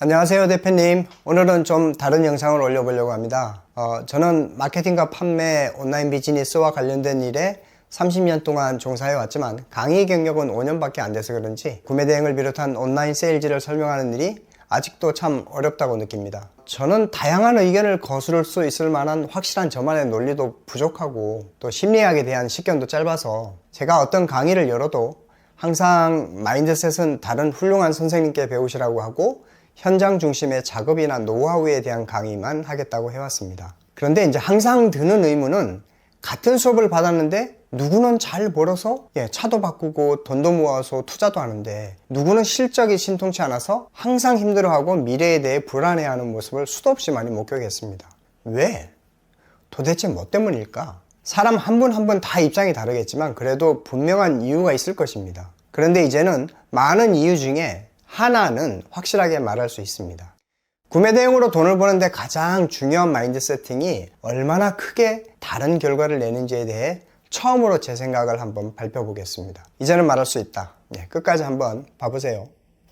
안녕하세요 대표님. 오늘은 좀 다른 영상을 올려보려고 합니다. 어, 저는 마케팅과 판매 온라인 비즈니스와 관련된 일에 30년 동안 종사해 왔지만 강의 경력은 5년밖에 안 돼서 그런지 구매 대행을 비롯한 온라인 세일즈를 설명하는 일이 아직도 참 어렵다고 느낍니다. 저는 다양한 의견을 거스를 수 있을 만한 확실한 저만의 논리도 부족하고 또 심리학에 대한 식견도 짧아서 제가 어떤 강의를 열어도 항상 마인드셋은 다른 훌륭한 선생님께 배우시라고 하고 현장 중심의 작업이나 노하우에 대한 강의만 하겠다고 해왔습니다. 그런데 이제 항상 드는 의문은 같은 수업을 받았는데 누구는 잘 벌어서 예, 차도 바꾸고 돈도 모아서 투자도 하는데 누구는 실적이 신통치 않아서 항상 힘들어하고 미래에 대해 불안해하는 모습을 수도 없이 많이 목격했습니다. 왜? 도대체 뭐 때문일까? 사람 한 분 한 분 다 입장이 다르겠지만 그래도 분명한 이유가 있을 것입니다. 그런데 이제는 많은 이유 중에 하나는 확실하게 말할 수 있습니다. 구매 대행으로 돈을 버는데 가장 중요한 마인드 세팅이 얼마나 크게 다른 결과를 내는지에 대해 처음으로 제 생각을 한번 발표보겠습니다. 이제는 말할 수 있다. 예, 끝까지 한번 봐보세요.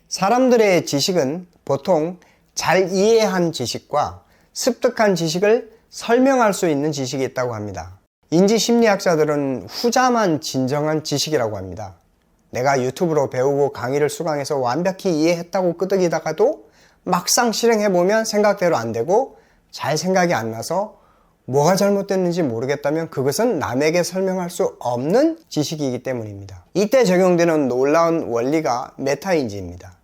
사람들의 지식은 보통 잘 이해한 지식과 습득한 지식을 설명할 수 있는 지식이 있다고 합니다. 인지 심리학자들은 후자만 진정한 지식이라고 합니다. 내가 유튜브로 배우고 강의를 수강해서 완벽히 이해했다고 끄덕이다가도 막상 실행해보면 생각대로 안 되고 잘 생각이 안 나서 뭐가 잘못됐는지 모르겠다면 그것은 남에게 설명할 수 없는 지식이기 때문입니다. 이때 적용되는 놀라운 원리가 메타인지입니다.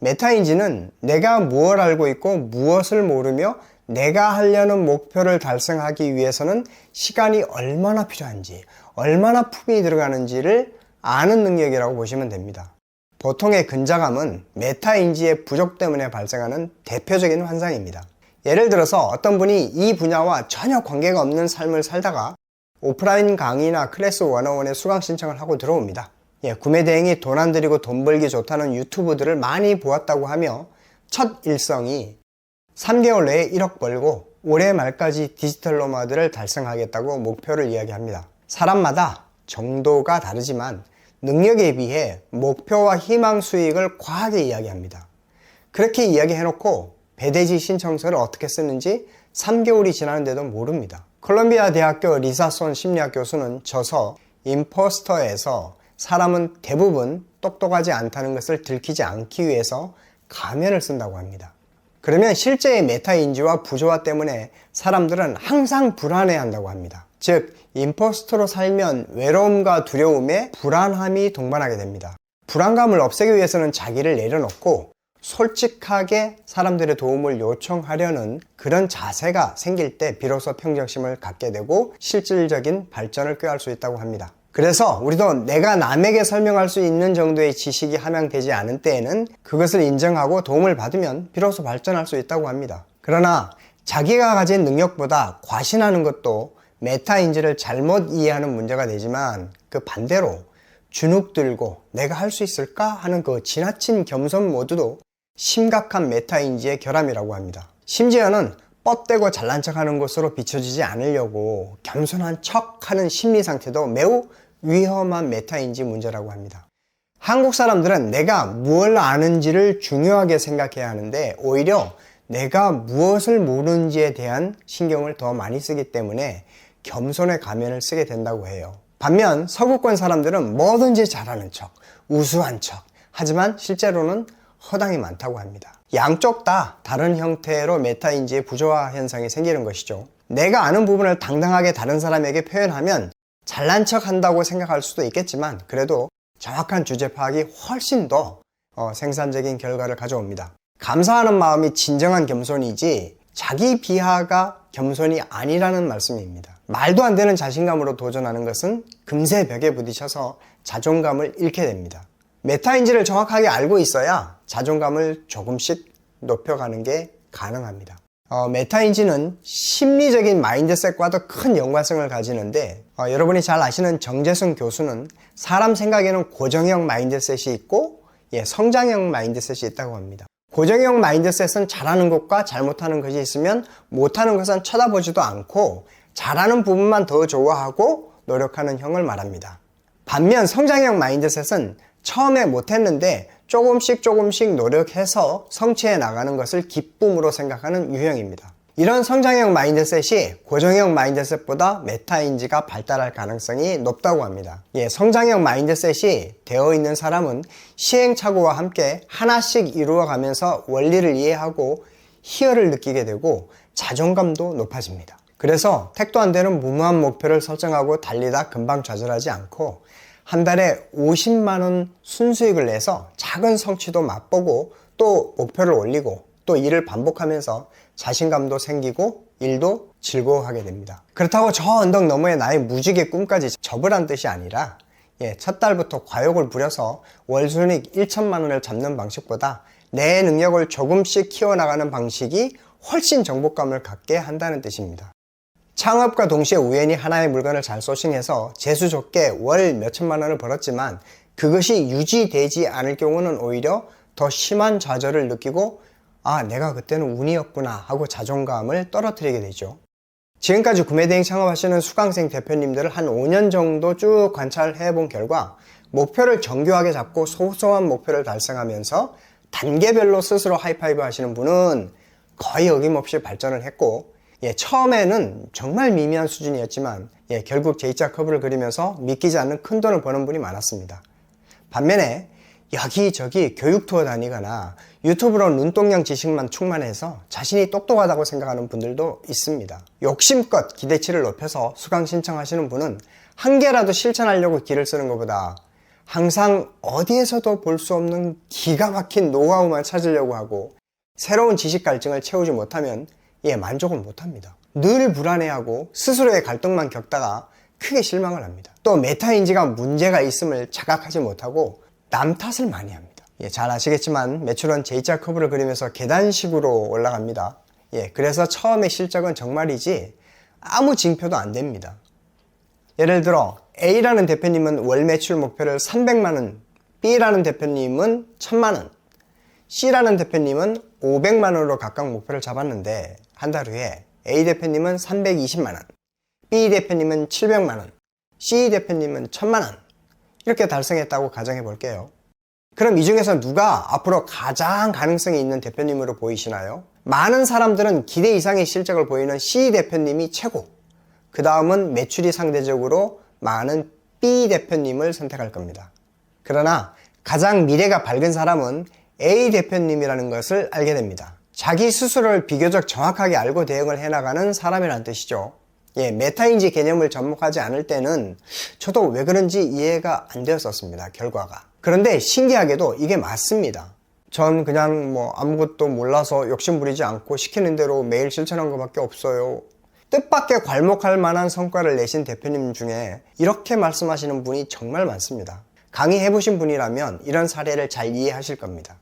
메타인지는 내가 무엇을 알고 있고 무엇을 모르며 내가 하려는 목표를 달성하기 위해서는 시간이 얼마나 필요한지, 얼마나 품이 들어가는지를 아는 능력이라고 보시면 됩니다. 보통의 근자감은 메타인지의 부족 때문에 발생하는 대표적인 환상입니다. 예를 들어서 어떤 분이 이 분야와 전혀 관계가 없는 삶을 살다가 오프라인 강의나 클래스 101에 수강 신청을 하고 들어옵니다. 예, 구매 대행이 돈 안 들이고 돈 벌기 좋다는 유튜브들을 많이 보았다고 하며 첫 일성이 3개월 내에 1억 벌고 올해 말까지 디지털 노마드를 달성하겠다고 목표를 이야기합니다. 사람마다 정도가 다르지만 능력에 비해 목표와 희망 수익을 과하게 이야기합니다. 그렇게 이야기해놓고 배대지 신청서를 어떻게 쓰는지 3개월이 지났는데도 모릅니다. 콜롬비아 대학교 리사손 심리학 교수는 저서 임포스터에서 사람은 대부분 똑똑하지 않다는 것을 들키지 않기 위해서 가면을 쓴다고 합니다. 그러면 실제의 메타인지와 부조화 때문에 사람들은 항상 불안해한다고 합니다. 즉, 임포스터로 살면 외로움과 두려움에 불안함이 동반하게 됩니다. 불안감을 없애기 위해서는 자기를 내려놓고 솔직하게 사람들의 도움을 요청하려는 그런 자세가 생길 때 비로소 평정심을 갖게 되고 실질적인 발전을 꾀할 수 있다고 합니다. 그래서 우리도 내가 남에게 설명할 수 있는 정도의 지식이 함양되지 않은 때에는 그것을 인정하고 도움을 받으면 비로소 발전할 수 있다고 합니다. 그러나 자기가 가진 능력보다 과신하는 것도 메타인지를 잘못 이해하는 문제가 되지만 그 반대로 주눅 들고 내가 할 수 있을까 하는 그 지나친 겸손 모두도 심각한 메타인지의 결함이라고 합니다. 심지어는 뻗대고 잘난 척 하는 것으로 비춰지지 않으려고 겸손한 척 하는 심리 상태도 매우 위험한 메타인지 문제라고 합니다. 한국 사람들은 내가 무엇을 아는지를 중요하게 생각해야 하는데 오히려 내가 무엇을 모르는지에 대한 신경을 더 많이 쓰기 때문에 겸손의 가면을 쓰게 된다고 해요. 반면 서구권 사람들은 뭐든지 잘하는 척, 우수한 척, 하지만 실제로는 허당이 많다고 합니다. 양쪽 다 다른 형태로 메타인지의 부조화 현상이 생기는 것이죠. 내가 아는 부분을 당당하게 다른 사람에게 표현하면 잘난 척 한다고 생각할 수도 있겠지만 그래도 정확한 주제 파악이 훨씬 더 어, 생산적인 결과를 가져옵니다. 감사하는 마음이 진정한 겸손이지 자기 비하가 겸손이 아니라는 말씀입니다. 말도 안 되는 자신감으로 도전하는 것은 금세 벽에 부딪혀서 자존감을 잃게 됩니다. 메타인지를 정확하게 알고 있어야 자존감을 조금씩 높여가는 게 가능합니다. 어, 메타인지는 심리적인 마인드셋과도 큰 연관성을 가지는데 어, 여러분이 잘 아시는 정재승 교수는 사람 생각에는 고정형 마인드셋이 있고 예, 성장형 마인드셋이 있다고 합니다. 고정형 마인드셋은 잘하는 것과 잘못하는 것이 있으면 못하는 것은 쳐다보지도 않고 잘하는 부분만 더 좋아하고 노력하는 형을 말합니다. 반면 성장형 마인드셋은 처음에 못했는데 조금씩 조금씩 노력해서 성취해 나가는 것을 기쁨으로 생각하는 유형입니다. 이런 성장형 마인드셋이 고정형 마인드셋보다 메타인지가 발달할 가능성이 높다고 합니다. 예, 성장형 마인드셋이 되어 있는 사람은 시행착오와 함께 하나씩 이루어가면서 원리를 이해하고 희열을 느끼게 되고 자존감도 높아집니다. 그래서 택도 안 되는 무모한 목표를 설정하고 달리다 금방 좌절하지 않고 한 달에 50만원 순수익을 내서 작은 성취도 맛보고 또 목표를 올리고 또 일을 반복하면서 자신감도 생기고 일도 즐거워하게 됩니다. 그렇다고 저 언덕 너머에 나의 무지개 꿈까지 접으란 뜻이 아니라 예, 첫 달부터 과욕을 부려서 월순익 1천만 원을 잡는 방식보다 내 능력을 조금씩 키워나가는 방식이 훨씬 정복감을 갖게 한다는 뜻입니다. 창업과 동시에 우연히 하나의 물건을 잘 소싱해서 재수 좋게 월 몇천만 원을 벌었지만 그것이 유지되지 않을 경우는 오히려 더 심한 좌절을 느끼고 아, 내가 그때는 운이었구나 하고 자존감을 떨어뜨리게 되죠. 지금까지 구매대행 창업하시는 수강생 대표님들을 한 5년 정도 쭉 관찰해 본 결과 목표를 정교하게 잡고 소소한 목표를 달성하면서 단계별로 스스로 하이파이브 하시는 분은 거의 어김없이 발전을 했고 예, 처음에는 정말 미미한 수준이었지만 예, 결국 J자 커브를 그리면서 믿기지 않는 큰 돈을 버는 분이 많았습니다. 반면에 여기저기 교육 투어 다니거나 유튜브로 눈동양 지식만 충만해서 자신이 똑똑하다고 생각하는 분들도 있습니다. 욕심껏 기대치를 높여서 수강 신청하시는 분은 한 개라도 실천하려고 길을 쓰는 것보다 항상 어디에서도 볼 수 없는 기가 막힌 노하우만 찾으려고 하고 새로운 지식 갈증을 채우지 못하면 예, 만족을 못합니다. 늘 불안해하고 스스로의 갈등만 겪다가 크게 실망을 합니다. 또 메타인지가 문제가 있음을 자각하지 못하고 남 탓을 많이 합니다. 예, 잘 아시겠지만 매출은 J자 커브를 그리면서 계단식으로 올라갑니다. 예, 그래서 처음에 실적은 정말이지 아무 징표도 안 됩니다. 예를 들어 A라는 대표님은 월 매출 목표를 300만 원, B라는 대표님은 1000만 원, C라는 대표님은 500만 원으로 각각 목표를 잡았는데 한 달 후에 A 대표님은 320만원, B 대표님은 700만원, C 대표님은 1000만원 이렇게 달성했다고 가정해 볼게요. 그럼 이 중에서 누가 앞으로 가장 가능성이 있는 대표님으로 보이시나요? 많은 사람들은 기대 이상의 실적을 보이는 C 대표님이 최고. 그 다음은 매출이 상대적으로 많은 B 대표님을 선택할 겁니다. 그러나 가장 미래가 밝은 사람은 A 대표님이라는 것을 알게 됩니다. 자기 스스로를 비교적 정확하게 알고 대응을 해나가는 사람이라는 뜻이죠. 예, 메타인지 개념을 접목하지 않을 때는 저도 왜 그런지 이해가 안 되었었습니다. 결과가. 그런데 신기하게도 이게 맞습니다. 전 그냥 뭐 아무것도 몰라서 욕심 부리지 않고 시키는 대로 매일 실천한 것밖에 없어요. 뜻밖의 괄목할 만한 성과를 내신 대표님 중에 이렇게 말씀하시는 분이 정말 많습니다. 강의해보신 분이라면 이런 사례를 잘 이해하실 겁니다.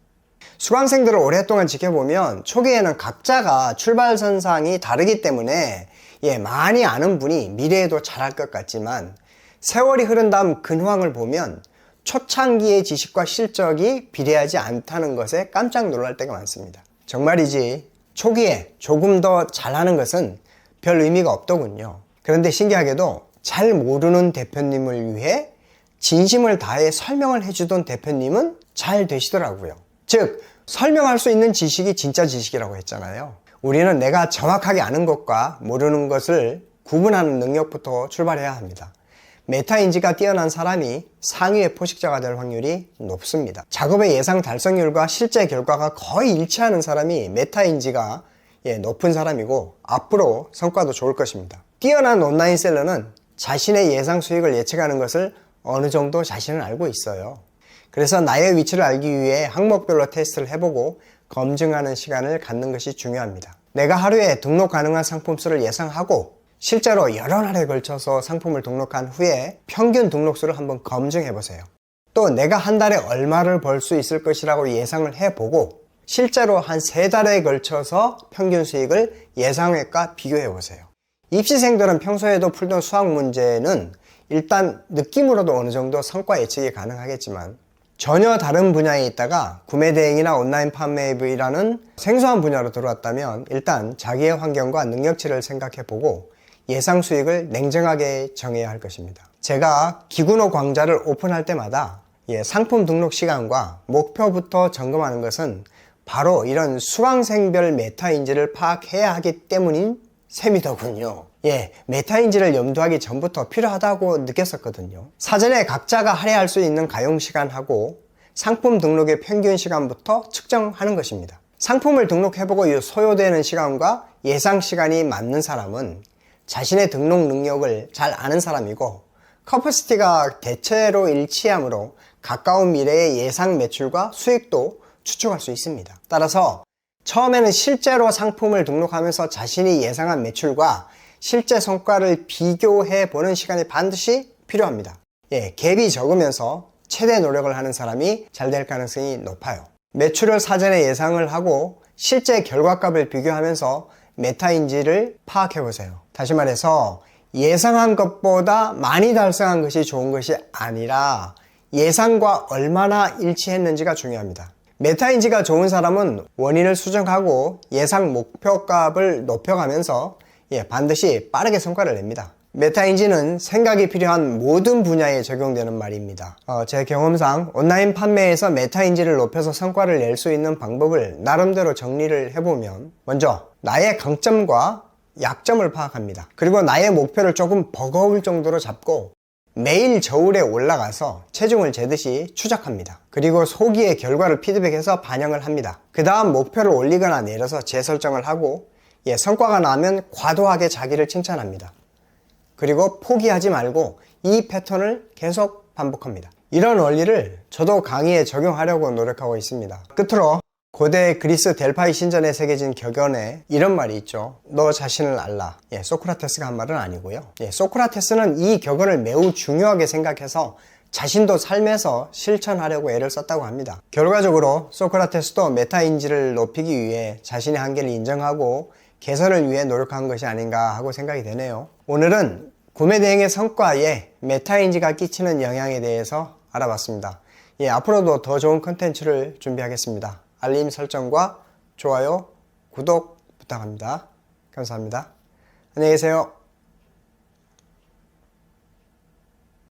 수강생들을 오랫동안 지켜보면 초기에는 각자가 출발선상이 다르기 때문에 예, 많이 아는 분이 미래에도 잘할 것 같지만 세월이 흐른 다음 근황을 보면 초창기의 지식과 실적이 비례하지 않다는 것에 깜짝 놀랄 때가 많습니다. 정말이지 초기에 조금 더 잘하는 것은 별 의미가 없더군요. 그런데 신기하게도 잘 모르는 대표님을 위해 진심을 다해 설명을 해주던 대표님은 잘 되시더라고요. 즉, 설명할 수 있는 지식이 진짜 지식이라고 했잖아요. 우리는 내가 정확하게 아는 것과 모르는 것을 구분하는 능력부터 출발해야 합니다. 메타인지가 뛰어난 사람이 상위의 포식자가 될 확률이 높습니다. 작업의 예상 달성률과 실제 결과가 거의 일치하는 사람이 메타인지가 예, 높은 사람이고 앞으로 성과도 좋을 것입니다. 뛰어난 온라인 셀러는 자신의 예상 수익을 예측하는 것을 어느 정도 자신은 알고 있어요. 그래서 나의 위치를 알기 위해 항목별로 테스트를 해보고 검증하는 시간을 갖는 것이 중요합니다. 내가 하루에 등록 가능한 상품 수를 예상하고 실제로 여러 날에 걸쳐서 상품을 등록한 후에 평균 등록 수를 한번 검증해 보세요. 또 내가 한 달에 얼마를 벌 수 있을 것이라고 예상을 해보고 실제로 한 세 달에 걸쳐서 평균 수익을 예상액과 비교해 보세요. 입시생들은 평소에도 풀던 수학 문제는 일단 느낌으로도 어느 정도 성과 예측이 가능하겠지만 전혀 다른 분야에 있다가 구매 대행이나 온라인 판매 앱이라는 생소한 분야로 들어왔다면 일단 자기의 환경과 능력치를 생각해 보고 예상 수익을 냉정하게 정해야 할 것입니다. 제가 기구노 광자를 오픈할 때마다 예, 상품 등록 시간과 목표부터 점검하는 것은 바로 이런 수강생별 메타인지를 파악해야 하기 때문인 셈이더군요. 예, 메타인지를 염두하기 전부터 필요하다고 느꼈었거든요. 사전에 각자가 할애할 수 있는 가용 시간하고 상품 등록의 평균 시간부터 측정하는 것입니다. 상품을 등록해보고 이 소요되는 시간과 예상 시간이 맞는 사람은 자신의 등록 능력을 잘 아는 사람이고 커퍼시티가 대체로 일치하므로 가까운 미래의 예상 매출과 수익도 추측할 수 있습니다. 따라서 처음에는 실제로 상품을 등록하면서 자신이 예상한 매출과 실제 성과를 비교해 보는 시간이 반드시 필요합니다. 예, 갭이 적으면서 최대 노력을 하는 사람이 잘 될 가능성이 높아요. 매출을 사전에 예상을 하고 실제 결과값을 비교하면서 메타인지를 파악해 보세요. 다시 말해서 예상한 것보다 많이 달성한 것이 좋은 것이 아니라 예상과 얼마나 일치했는지가 중요합니다. 메타인지가 좋은 사람은 원인을 수정하고 예상 목표값을 높여가면서 예, 반드시 빠르게 성과를 냅니다. 메타인지는 생각이 필요한 모든 분야에 적용되는 말입니다. 어, 제 경험상 온라인 판매에서 메타인지를 높여서 성과를 낼 수 있는 방법을 나름대로 정리를 해보면 먼저 나의 강점과 약점을 파악합니다. 그리고 나의 목표를 조금 버거울 정도로 잡고 매일 저울에 올라가서 체중을 재듯이 추적합니다. 그리고 소기의 결과를 피드백해서 반영을 합니다. 그 다음 목표를 올리거나 내려서 재설정을 하고 예, 성과가 나면 과도하게 자기를 칭찬합니다. 그리고 포기하지 말고 이 패턴을 계속 반복합니다. 이런 원리를 저도 강의에 적용하려고 노력하고 있습니다. 끝으로 고대 그리스 델파이 신전에 새겨진 격언에 이런 말이 있죠. 너 자신을 알라. 예, 소크라테스가 한 말은 아니고요. 예, 소크라테스는 이 격언을 매우 중요하게 생각해서 자신도 삶에서 실천하려고 애를 썼다고 합니다. 결과적으로 소크라테스도 메타인지를 높이기 위해 자신의 한계를 인정하고 개선을 위해 노력한 것이 아닌가 하고 생각이 되네요. 오늘은 구매 대행의 성과에 메타인지가 끼치는 영향에 대해서 알아봤습니다. 예, 앞으로도 더 좋은 컨텐츠를 준비하겠습니다. 알림 설정과 좋아요, 구독 부탁합니다. 감사합니다. 안녕히 계세요.